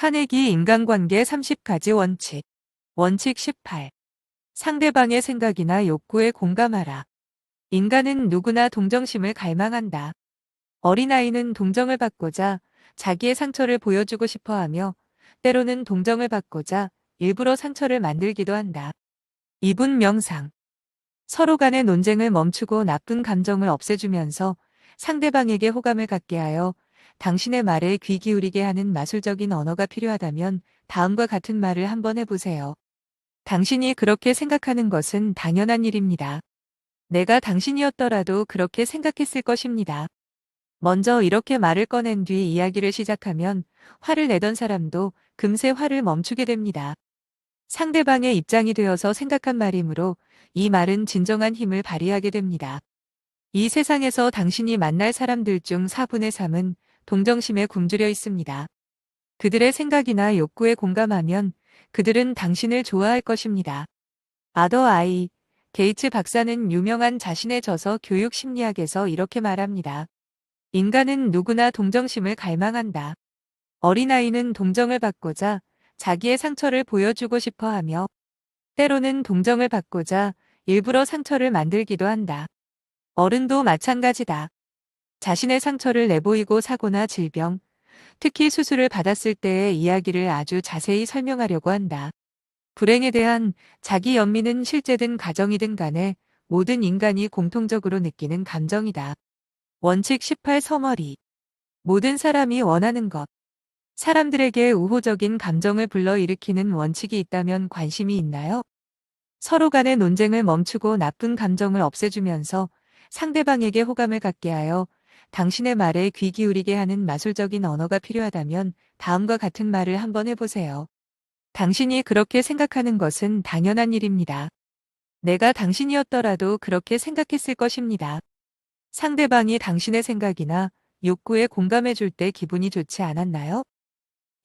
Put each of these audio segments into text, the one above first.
카네기 인간관계 30가지 원칙. 원칙 18. 상대방의 생각이나 욕구에 공감하라. 인간은 누구나 동정심을 갈망한다. 어린아이는 동정을 받고자 자기의 상처를 보여주고 싶어 하며 때로는 동정을 받고자 일부러 상처를 만들기도 한다. 2분 명상. 서로 간의 논쟁을 멈추고 나쁜 감정을 없애주면서 상대방에게 호감을 갖게 하여 당신의 말에 귀 기울이게 하는 마술적인 언어가 필요하다면 다음과 같은 말을 한번 해보세요. 당신이 그렇게 생각하는 것은 당연한 일입니다. 내가 당신이었더라도 그렇게 생각했을 것입니다. 먼저 이렇게 말을 꺼낸 뒤 이야기를 시작하면 화를 내던 사람도 금세 화를 멈추게 됩니다. 상대방의 입장이 되어서 생각한 말이므로 이 말은 진정한 힘을 발휘하게 됩니다. 이 세상에서 당신이 만날 사람들 중 4분의 3은 동정심에 굶주려 있습니다. 그들의 생각이나 욕구에 공감하면 그들은 당신을 좋아할 것입니다. 아더 아이, 게이츠 박사는 유명한 자신의 저서 교육 심리학에서 이렇게 말합니다. 인간은 누구나 동정심을 갈망한다. 어린아이는 동정을 받고자 자기의 상처를 보여주고 싶어 하며 때로는 동정을 받고자 일부러 상처를 만들기도 한다. 어른도 마찬가지다. 자신의 상처를 내보이고 사고나 질병, 특히 수술을 받았을 때의 이야기를 아주 자세히 설명하려고 한다. 불행에 대한 자기 연민은 실제든 가정이든 간에 모든 인간이 공통적으로 느끼는 감정이다. 원칙 18 서머리. 모든 사람이 원하는 것. 사람들에게 우호적인 감정을 불러일으키는 원칙이 있다면 관심이 있나요? 서로 간의 논쟁을 멈추고 나쁜 감정을 없애주면서 상대방에게 호감을 갖게 하여 당신의 말에 귀 기울이게 하는 마술적인 언어가 필요하다면 다음과 같은 말을 한번 해보세요. 당신이 그렇게 생각하는 것은 당연한 일입니다. 내가 당신이었더라도 그렇게 생각했을 것입니다. 상대방이 당신의 생각이나 욕구에 공감해 줄 때 기분이 좋지 않았나요?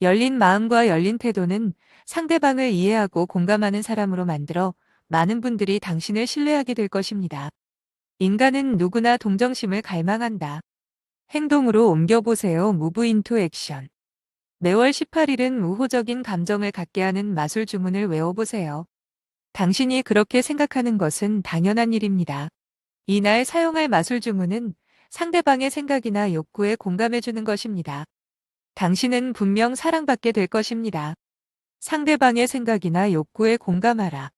열린 마음과 열린 태도는 상대방을 이해하고 공감하는 사람으로 만들어 많은 분들이 당신을 신뢰하게 될 것입니다. 인간은 누구나 동정심을 갈망한다. 행동으로 옮겨보세요. 무브 인투 액션. 매월 18일은 우호적인 감정을 갖게 하는 마술 주문을 외워보세요. 당신이 그렇게 생각하는 것은 당연한 일입니다. 이날 사용할 마술 주문은 상대방의 생각이나 욕구에 공감해주는 것입니다. 당신은 분명 사랑받게 될 것입니다. 상대방의 생각이나 욕구에 공감하라.